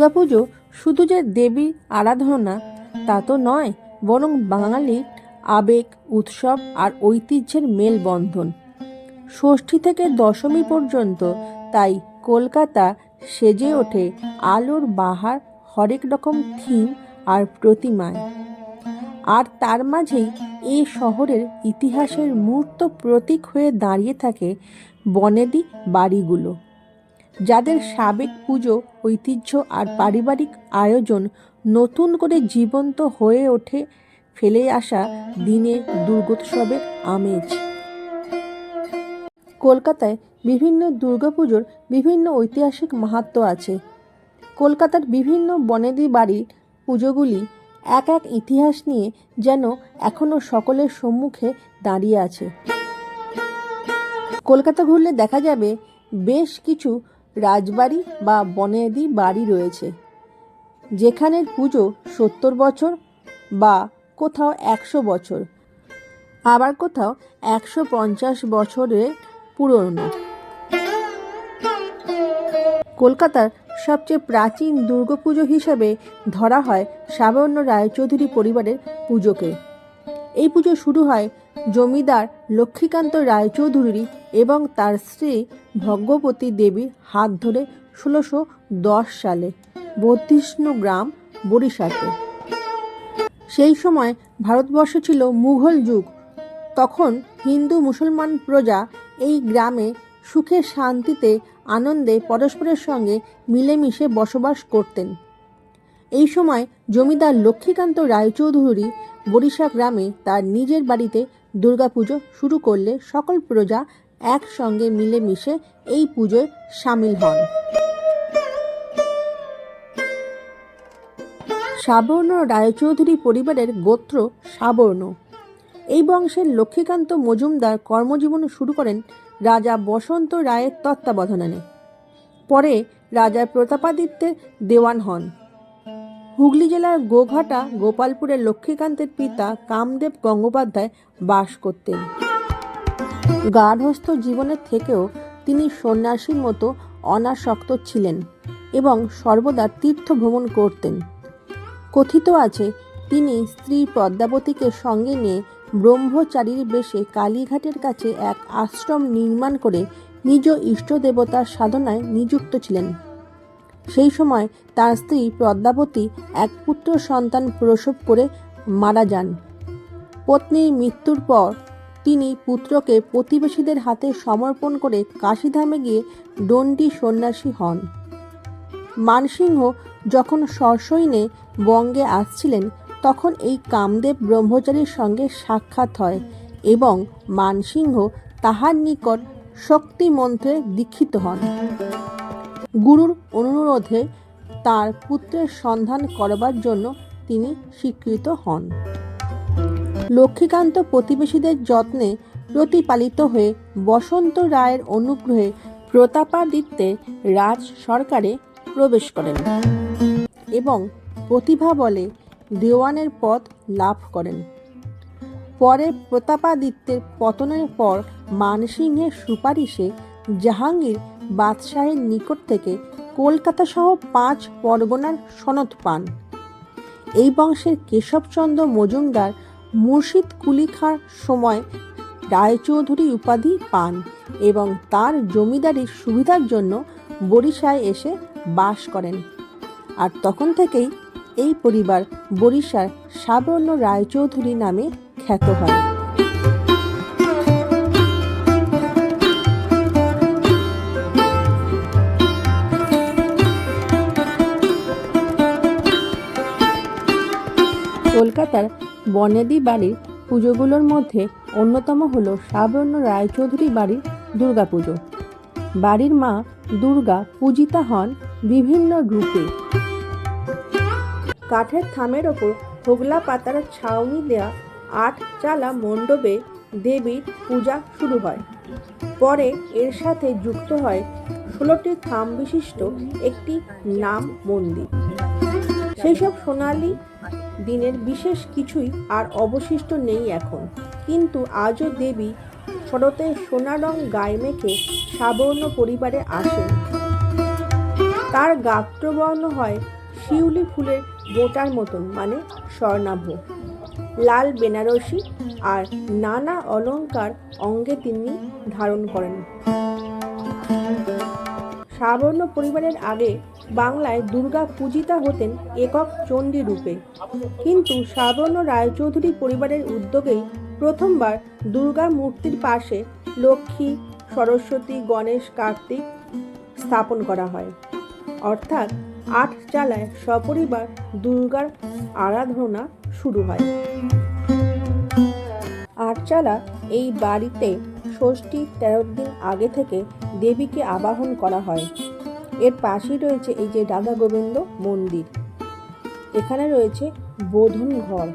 দুর্গাপুজো শুধু যে দেবীর আরাধনা তা তো নয়, বরং বাঙালির আবেগ, উৎসব আর ঐতিহ্যের মেলবন্ধন। ষষ্ঠী থেকে দশমী পর্যন্ত তাই কলকাতা সেজে ওঠে আলোর বাহার, হরেক রকম থিম আর প্রতিমায়। আর তার মাঝেই এই শহরের ইতিহাসের মূর্ত প্রতীক হয়ে দাঁড়িয়ে থাকে বনেদি বাড়িগুলো, যাদের সাবেক পুজো ঐতিহ্য আর পারিবারিক আয়োজন নতুন করে জীবন্ত হয়ে ওঠে, ফেলে আসা দিনে দুর্গোৎসবের আমেজ। কলকাতায় বিভিন্ন দুর্গাপুজোর বিভিন্ন ঐতিহাসিক মাহাত্ম্য আছে। কলকাতার বিভিন্ন বনেদি বাড়ির পুজোগুলি এক এক ইতিহাস নিয়ে যেন এখনও সকলের সম্মুখে দাঁড়িয়ে আছে। কলকাতা ঘুরলে দেখা যাবে বেশ কিছু রাজবাড়ি বা বনেদি বাড়ি রয়েছে। যেখানের পুজো সত্তর বছর বা কোথাও একশো বছর, আবার কোথাও একশো পঞ্চাশ বছরের পুরনো। কলকাতার সবচেয়ে প্রাচীন দুর্গাপুজো হিসেবে ধরা হয় সাবর্ণ রায়চৌধুরী পরিবারের পুজোকে। এই পুজো শুরু হয় জমিদার লক্ষ্মীকান্ত রায়চৌধুরী এবং তার স্ত্রী ভগ্যবতী দেবীর হাত ধরে ষোলোশো দশ সালে বত্রিষ্ণ গ্রাম বরিশাতে সেই সময় ভারতবর্ষ ছিল মুঘল যুগ। তখন হিন্দু মুসলমান প্রজা এই গ্রামে সুখে শান্তিতে আনন্দে পরস্পরের সঙ্গে মিলেমিশে বসবাস করতেন। এই সময় জমিদার লক্ষ্মীকান্ত রায়চৌধুরী বরিশা গ্রামে তার নিজের বাড়িতে দুর্গাপুজো শুরু করলে সকল প্রজা একসঙ্গে মিলেমিশে এই পুজোয় সামিল হন। সাবর্ণ রায়চৌধুরী পরিবারের গোত্র সাবর্ণ। এই বংশের লক্ষ্মীকান্ত মজুমদার কর্মজীবন শুরু করেন রাজা বসন্ত রায়ের তত্ত্বাবধানে। পরে রাজা প্রতাপাদিত্যের দেওয়ান হন। হুগলি জেলার গোঘাটা গোপালপুরের লক্ষ্মীকান্তের পিতা কামদেব গঙ্গোপাধ্যায় বাস করতেন। গার্হস্থ জীবনের থেকেও তিনি সন্ন্যাসীর মতো অনাসক্ত ছিলেন এবং সর্বদা তীর্থ ভ্রমণ করতেন। কথিত আছে, তিনি স্ত্রী পদ্মাবতীকে সঙ্গে নিয়ে ব্রহ্মচারীর বেশে কালীঘাটের কাছে এক আশ্রম নির্মাণ করে নিজ ইষ্ট দেবতার সাধনায় নিযুক্ত ছিলেন। সেই সময় তার স্ত্রী পদ্মাবতী এক পুত্র সন্তান প্রসব করে মারা যান। পত্নীর মৃত্যুর পর তিনি পুত্রকে প্রতিবেশীদের হাতে সমর্পণ করে কাশীধামে গিয়ে দণ্ডী সন্ন্যাসী হন। মানসিংহ যখন সসৈন্যে বঙ্গে আসছিলেন, তখন এই কামদেব ব্রহ্মচারীর সঙ্গে সাক্ষাৎ হয় এবং মানসিংহ তাহার নিকট শক্তি মন্ত্রে দীক্ষিত হন। গুরুর অনুরোধে তার পুত্রের সন্ধান করবার জন্য তিনি স্বীকৃত হন। লক্ষ্মীকান্ত প্রতিবেশীদের যত্নে প্রতিপালিত হয়ে বসন্ত রায়ের অনুগ্রহে প্রতাপাদিত্যে রাজ সরকারে প্রবেশ করেন এবং প্রতিভা বলে দেওয়ানের পদ লাভ করেন। পরে প্রতাপাদিত্যের পতনের পর মানসিংহের সুপারিশে জাহাঙ্গীর বাদশাহের নিকট থেকে কলকাতা সহ পাঁচ পরগনার সনদ পান। এই বংশের কেশবচন্দ্র মজুমদার মুর্শিদ কুলি কুলিখার সময় রায়চৌধুরী উপাধি পান এবং তার জমিদারির সুবিধার জন্য বরিশায় এসে বাস করেন। আর তখন থেকেই এই পরিবার বরিশার সাবর্ণ রায়চৌধুরী নামে খ্যাত হয়। কলকাতার বনেদি বাড়ির পুজোগুলোর মধ্যে অন্যতম হল সাবর্ণ রায়চৌধুরী বাড়ির দুর্গাপুজো। বাড়ির মা দুর্গা পূজিতা হন বিভিন্ন রূপে। কাঠের থামের ওপর হোগলা পাতার ছাউনি দেয়া আট চালা মণ্ডপে দেবীর পূজা শুরু হয়। পরে এর সাথে যুক্ত হয় ষোলোটি থাম বিশিষ্ট একটি নাম মন্দির। সেই সব সোনালি দিনের বিশেষ কিছুই আর অবশিষ্ট নেই এখন। কিন্তু আজও দেবী শরতে সোনা রং গায়ে মেখে সাবর্ণ পরিবারে আসেন। তার গাত্রবর্ণ হয় শিউলি ফুলের বোটার মতন মানে স্বর্ণাভ। লাল বেনারসি আর নানা অলংকার অঙ্গে তিনি ধারণ করেন। সাবর্ণ পরিবারের আগে বাংলায় দুর্গা পূজিতা হতেন একক চণ্ডী রূপে। কিন্তু সাবর্ণ রায়চৌধুরী পরিবারের উদ্যোগেই প্রথমবার দুর্গা মূর্তির পাশে লক্ষ্মী, সরস্বতী, গণেশ, কার্তিক স্থাপন করা হয়। অর্থাৎ আট চালায় সপরিবার দুর্গার আরাধনা শুরু হয়। আটচালা এই বাড়িতে ষষ্ঠী, তেরো দিন আগে থেকে দেবীকে আবাহন করা হয়। এর পাশেই রয়েছে এই যে রাধা গোবিন্দ মন্দির। এখানে রয়েছে বোধন ঘর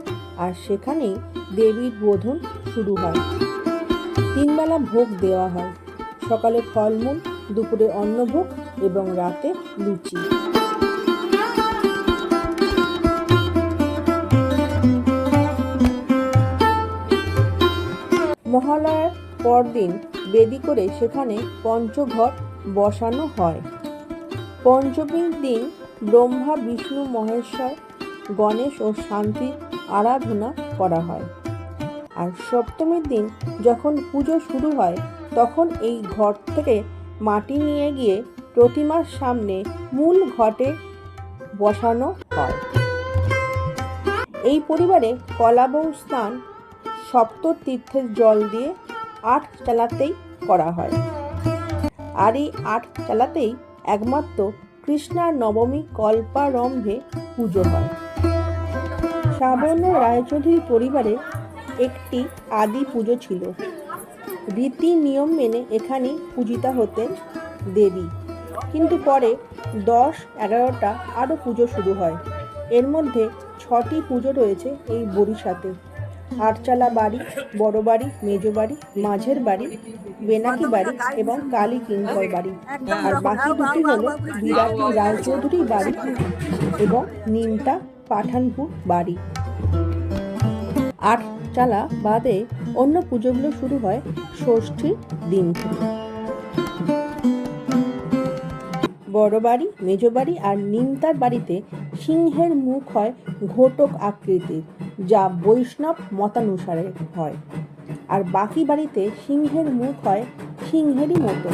আর সেখানেই দেবীর বোধন শুরু হয়। তিনবেলা ভোগ দেওয়া হয়। সকালে ফলমূল, দুপুরে অন্নভোগ এবং রাতে লুচি। মহালয়ার পরদিন বেদি করে সেখানে পঞ্চঘট বসানো হয়। পঞ্চমীর দিন ব্রহ্মা, বিষ্ণু, মহেশ্বর, গণেশ ও শান্তি আরাধনা করা হয়। আর সপ্তমীর দিন যখন পুজো শুরু হয়, তখন এই ঘট থেকে মাটি নিয়ে গিয়ে প্রতিমার সামনে মূল ঘটে বসানো হয়। এই পরিবারে কলাবউ স্নান, সপ্ত তীর্থের জল দিয়ে আট চালাতেই করা হয়। আর এই আট চালাতেই একমাত্র কৃষ্ণার নবমী কল্পারম্ভে পুজো হয়। সাবর্ণ রায়চৌধুরী পরিবারে একটি আদি পুজো ছিল। রীতি নিয়ম মেনে এখানেই পূজিতা হতেন দেবী। কিন্তু পরে দশ, এগারোটা আরও পুজো শুরু হয়। এর মধ্যে ছটি পুজো রয়েছে এই বরিশাতে আটচালা বাড়ি, বড় বাড়ি, মেজ বাড়ি, মাঝের বাড়ি, বেনাকি বাড়ি এবং কালী কিঙ্কর বাড়ি। আর বাকি দুটি হলো বিরাটি রায়চৌধুরী বাড়ি এবং নিমটা পাঠানপুর বাড়ি। আটচালা বাদে অন্য পুজোগুলো শুরু হয় ষষ্ঠীর দিন থেকে। বড় বাড়ি, মেজ বাড়ি আর নিমতার বাড়িতে সিংহের মুখ হয় ঘটক আকৃতির, যা বৈষ্ণব মতানুসারে হয়। আর বাকি বাড়িতে সিংহের মুখ হয় সিংহেরই মতো।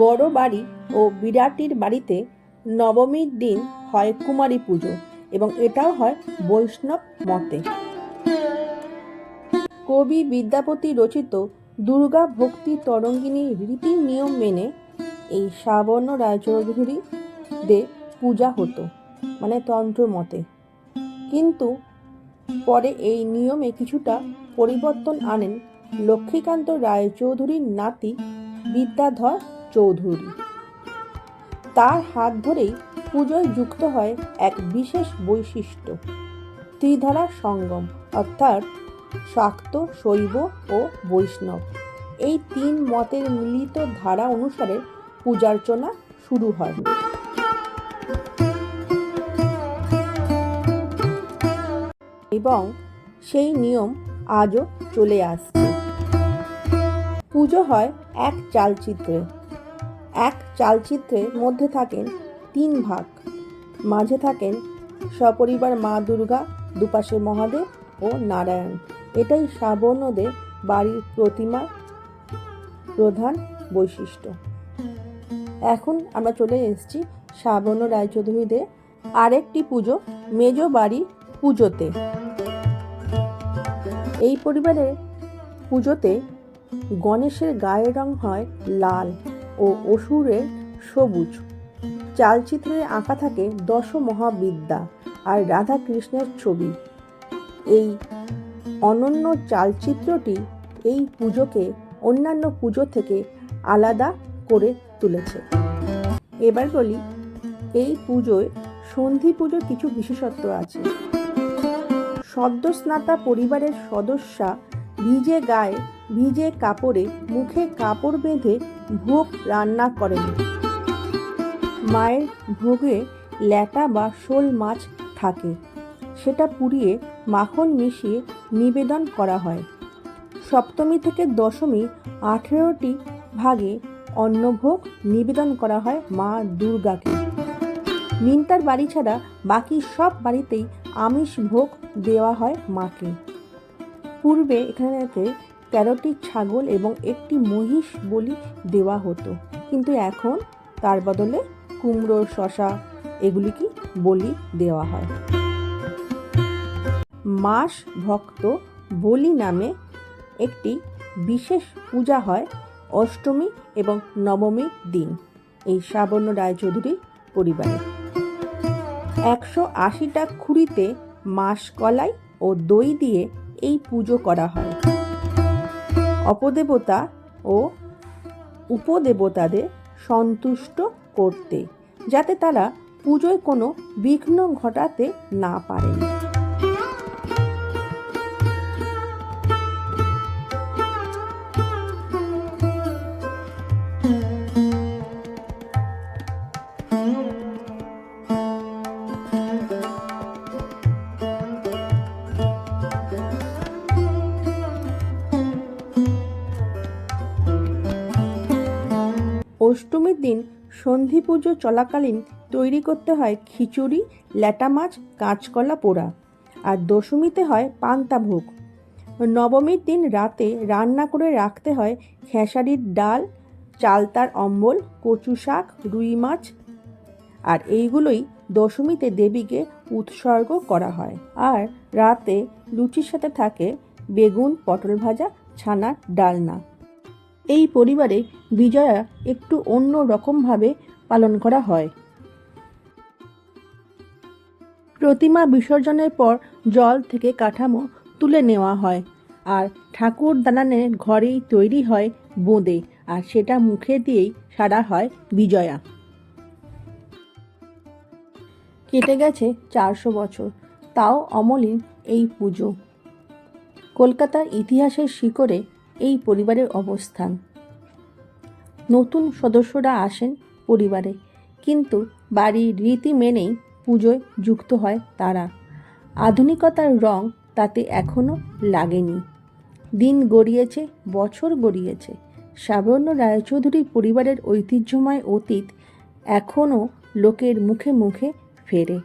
বড় বাড়ি ও বিরাটির বাড়িতে নবমীর দিন হয় কুমারী পুজো এবং এটাও হয় বৈষ্ণব মতে। কবি বিদ্যাপতি রচিত দুর্গা ভক্তি তরঙ্গিনী রীতি নিয়ম মেনে এই সাবর্ণ রায়চৌধুরীদের পূজা হতো মানে তন্ত্র মতে। কিন্তু পরে এই নিয়মে কিছুটা পরিবর্তন আনেন লক্ষ্মীকান্ত রায়চৌধুরীর নাতি বিদ্যাধর চৌধুরী। তার হাত ধরেই পুজোয় যুক্ত হয় এক বিশেষ বৈশিষ্ট্য, ত্রিধারা সঙ্গম, অর্থাৎ শাক্ত, শৈব ও বৈষ্ণব। এই তিন মতের মিলিত ধারা অনুসারে পূজার্চনা শুরু হয়। এবং সেই নিয়ম আজও চলে আসছে। পুজো হয় এক চালচিত্রে। এক চালচিত্রের মধ্যে থাকেন তিন ভাগ। মাঝে থাকেন সপরিবার মা দুর্গা, দুপাশে মহাদেব ও নারায়ণ। এটাই শ্রাবণদের বাড়ির প্রতিমা প্রধান বৈশিষ্ট্য। এখন আমরা চলে এসেছি সাবর্ণ রায়চৌধুরীদের আরেকটি পুজো, মেজ বাড়ি পুজোতে। এই পরিবারের পুজোতে গণেশের গায়ের রং হয় লাল ও অসুরের সবুজ। চালচিত্রে আঁকা থাকে দশ মহাবিদ্যা আর রাধা কৃষ্ণের ছবি। এই অনন্য চালচিত্রটি এই পুজোকে অন্যান্য পুজো থেকে আলাদা করে তুলেছে। এবার বলি, এই পুজোয় সন্ধি পুজোর কিছু বিশেষত্ব আছে। সদ্যস্নাতা পরিবারের সদস্যা ভিজে গায়ে, ভিজে কাপড়ে মুখে কাপড় বেঁধে ভোগ রান্না করেন। মায়ের ভোগে ল্যাটা বা শোল মাছ থাকে। সেটা পুড়িয়ে মাখন মিশিয়ে নিবেদন করা হয়। সপ্তমী থেকে দশমী আঠেরোটি ভাগে অন্নভোগ নিবেদন করা হয় মা দুর্গাকে। মিন্তার বাড়ি ছাড়া বাকি সব বাড়িতেই আমিষ ভোগ দেওয়া হয় মাকে। পূর্বে এখানেতে তেরোটি ছাগল এবং একটি মহিষ বলি দেওয়া হতো, কিন্তু এখন তার বদলে কুমড়ো শশা এগুলিকে বলি দেওয়া হয়। মাস ভক্ত বলি নামে একটি বিশেষ পূজা হয় অষ্টমী এবং নবমীর দিন এই শ্রাবণ্য রায়চৌধুরী পরিবারে। একশো আশিটা খুঁড়িতে মাস কলাই ও দই দিয়ে এই পুজো করা হয়। অপদেবতা ও উপদেবতাদের সন্তুষ্ট করতে, যাতে তারা পুজোয় কোনো বিঘ্ন ঘটাতে না পারেন। সন্ধি পুজো চলাকালীন তৈরি করতে হয় খিচুড়ি, ল্যাটা মাছ, কাঁচকলা পোড়া আর দশমীতে হয় পান্তা ভোগ। নবমীর দিন রাতে রান্না করে রাখতে হয় খেসারির ডাল, চালতার অম্বল, কচু শাক, রুই মাছ আর এইগুলোই দশমীতে দেবীকে উৎসর্গ করা হয়। আর রাতে লুচির সাথে থাকে বেগুন, পটল ভাজা, ছানার ডালনা। এই পরিবারে বিজয়া একটু অন্য রকমভাবে পালন করা হয়। প্রতিমা বিসর্জনের পর জল থেকে কাঠামো তুলে নেওয়া হয় আর ঠাকুর দালানের ঘরেই তৈরি হয় বোঁদে আর সেটা মুখে দিয়েই সারা হয় বিজয়া। কেটে গেছে চারশো বছর, তাও অমলিন এই পুজো। কলকাতার ইতিহাসের শিকড়ে এই পরিবারের অবস্থান। নতুন সদস্যরা আসেন পরিবারে, কিন্তু বাড়ির রীতি মেনেই পুজোয় যুক্ত হয় তারা। আধুনিকতার রং তাতে এখনও লাগেনি। দিন গড়িয়েছে, বছর গড়িয়েছে। সাবর্ণ রায়চৌধুরী পরিবারের ঐতিহ্যময় অতীত এখনও লোকের মুখে মুখে ফেরে।